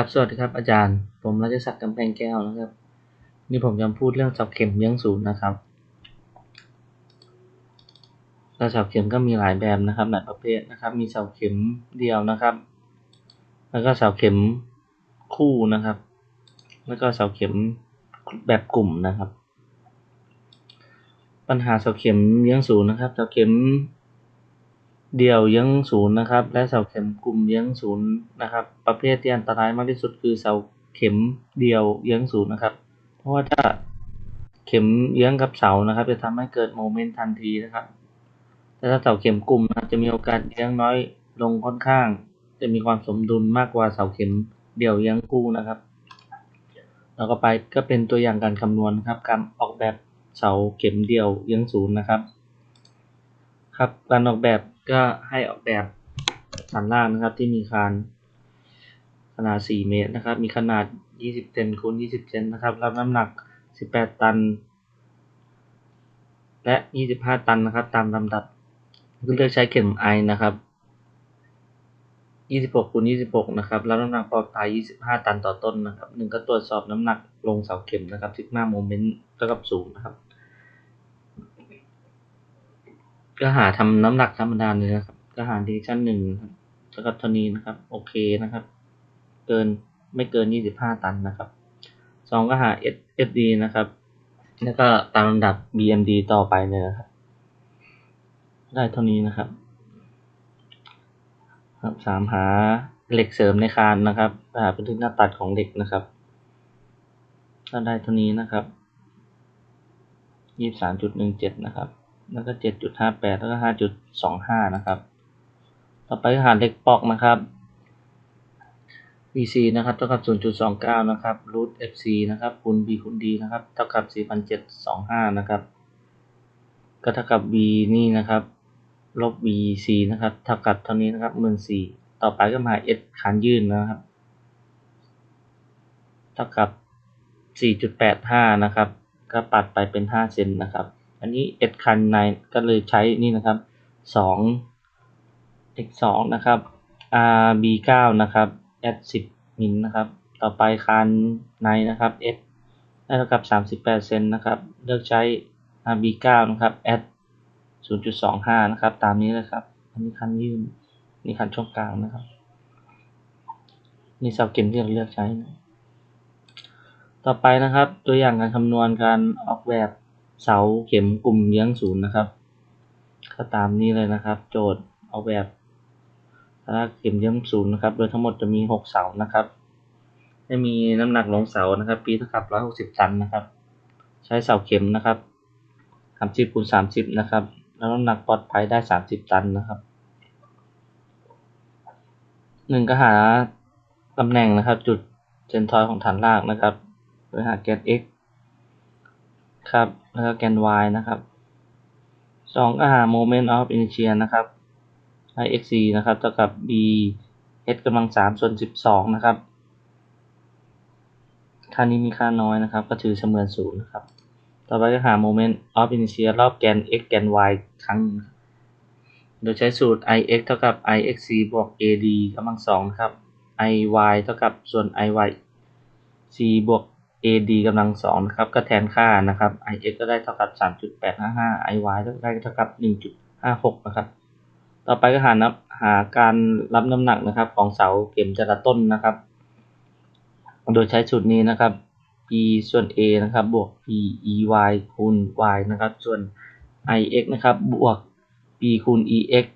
ครับสวัสดีครับอาจารย์ ผมรัชศักดิ์กำแพงแก้วนะครับ นี่ผมจะพูดเรื่องเสาเข็มเยื้องศูนย์นะครับแล้วเสาเข็มก็มีหลายแบบนะครับหลายประเภทนะครับ มีเสาเข็มเดียวนะครับ แล้วก็เสาเข็มคู่นะครับ แล้วก็เสาเข็มแบบกลุ่มนะครับ ปัญหาเสาเข็มเยื้องศูนย์นะครับเสาเข็ม เดี่ยวเยื้องศูนย์นะครับ และเสาเข็มกลุ่มเยื้องศูนย์นะครับ ประเภทที่อันตรายมากที่สุดคือเสาเข็มเดี่ยวเยื้องศูนย์นะครับ เพราะว่าถ้าเข็มเยื้องกับเสานะครับ จะทำให้เกิดโมเมนต์ทันทีนะครับ แต่ถ้าเสาเข็มกลุ่มนะจะมีโอกาสเยื้องน้อยลงค่อนข้าง จะมีความสมดุลมากกว่าเสาเข็มเดี่ยวเยื้องคู่นะครับแล้วก็ไปก็เป็นตัวอย่างการคำนวณครับ การออกแบบเสาเข็มเดี่ยวเยื้องศูนย์นะครับ ครับ การออกแบบ ก็ให้ออกแบบสันล่างนะครับที่มีคานขนาด 4 เมตรนะครับ มีขนาด 20เซนคูณ20เซนนะครับ รับน้ำหนัก 18 ตัน และ 25 ตันนะครับ ตามลำดับเลือกใช้เข็มไอนะครับ 26คูณ26 นะครับ รับน้ำหนักปลอดภัย25 ตันต่อต้นนะครับหนึ่งก็ตรวจสอบน้ำหนักลงเสาเข็มนะครับซิกมาโมเมนต์เท่ากับ0นะครับ ก็หาทำน้ำหนักธรรมดาเลยนะครับ ก็หาดีชั่นหนึ่งครับเท่ากับเท่านี้นะครับ โอเคนะครับ เกินไม่เกิน 25 ตันนะครับสองก็หา S SD นะครับ แล้วก็ตามลำดับ BMD ต่อไปเลยนะครับ ได้เท่านี้นะครับ ครับสามหาเหล็กเสริมในคานนะครับหาพื้นที่หน้าตัดของเหล็กนะครับก็ได้เท่านี้นะครับยี่สามจุดหนึ่งเจ็ดนะครับ แล้วก็เจ็ดจุดห้าแปดแล้วก็ห้าจุดสองห้านะครับ ต่อไปก็หาเล็กปอกนะครับ VC นะครับเท่ากับ 0.29 นะครับ root FC นะครับคูณ B คูณ D นะครับ เท่ากับ 4,725 นะครับ ก็เท่ากับ V นี่นะครับ ลบ VC นะครับ เท่ากับเท่านี้นะครับ14,000ต่อไปก็มา S ขานยื่นนะครับ เท่ากับ 4.85 นะครับ ก็ปัดไปเป็น 5 เซนนะครับ อันนี้ S คันในก็เลยใช้นี่นะครับ 2 x 2นะครับ rb 9นะครับ s 10มิลนะครับ ต่อไปคันในนะครับ s ได้เท่ากับ38เซนนะครับ เลือกใช้ rb 9นะครับ s 0.25 นะครับ ตามนี้เลยครับ อันนี้คันยื่นนี่คันช่องกลางนะครับ นี่เสาเข็มที่เราเลือกใช้นะต่อไปนะครับ ตัวอย่างการคำนวณการออกแบบ เสาเข็มกลุ่มเยื้องศูนย์นะครับ ก็ตามนี้เลยนะครับ โจทย์ออกแบบถ้าเข็มเยื้องศูนย์นะครับ โดยทั้งหมดจะมี 6 เสานะครับจะมีน้ำหนักลงเสานะครับ ปีเท่ากับ160 ตันนะครับ ใช้เสาเข็มนะครับ 30คูณ30 นะครับ แล้วน้ำหนักปลอดภัยได้ 30 ตันนะครับหนึ่งก็หาตำแหน่งนะครับ จุดเซนทอยของฐานรากนะครับโดยหาแกน x ครับ แล้วก็แกน y นะครับสองก็หา moment of inertia นะครับให้ x 4นะครับเท่ากับ b h กำลังสามส่วนสิบสองนะครับ ค่านี้มีค่าน้อยนะครับ ก็ถือเสมือนศูนย์นะครับ ต่อไปก็หา moment of inertia รอบแกน x แกน y ครั้งโดยใช้สูตร ix เท่ากับ ixc บวก ad กำลังสองครับ iy เท่ากับส่วน iy c บวก ad กำลังสองนะครับ ก็แทนค่านะครับ ix ก็ได้เท่ากับ 3.855 iy ก็ได้เท่ากับ 1.56 นะครับ ต่อไปก็หานับหาการรับน้ำหนักนะครับของเสาเข็มแต่ละต้นนะครับ โดยใช้สูตรนี้นะครับ p ส่วน a นะครับ บวก p e y คูณ y นะครับ ส่วน ix นะครับ บวก p คูณ ex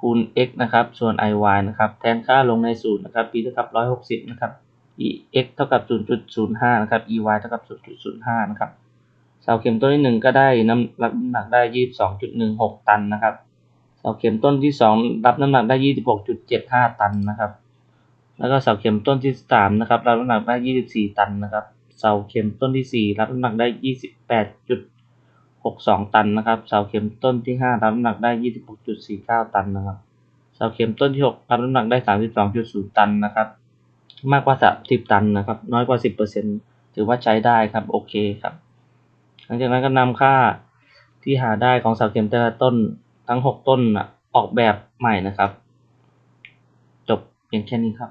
คูณ x นะครับ ส่วน iy นะครับ แทนค่าลงในสูตรนะครับ p เท่ากับ 160 นะครับ ex เท่ากับ 0.05 นะครับ ey เท่ากับ 0.05 นะครับ เสาเข็มต้นที่หนึ่งก็ได้น้ำรับน้ำหนักได้ 22.16 ตันนะครับ เสาเข็มต้นที่สองรับน้ำหนักได้ 26.75 ตันนะครับ แล้วก็เสาเข็มต้นที่สามนะครับ รับน้ำหนักได้ 24 ตันนะครับ เสาเข็มต้นที่สี่รับน้ำหนักได้ 28.62 ตันนะครับ เสาเข็มต้นที่ห้ารับน้ำหนักได้ 26.49 ตันนะครับ เสาเข็มต้นที่หกรับน้ำหนักได้ 32.0 ตันนะครับ มากกว่า 30 ตันนะครับ น้อยกว่า 10%ถือว่าใช้ได้ครับ โอเคครับ หลังจากนั้นก็นำค่าที่หาได้ของเสาเข็มแต่ละต้นทั้ง 6 ต้นออกแบบใหม่นะครับ จบเพียงแค่นี้ครับ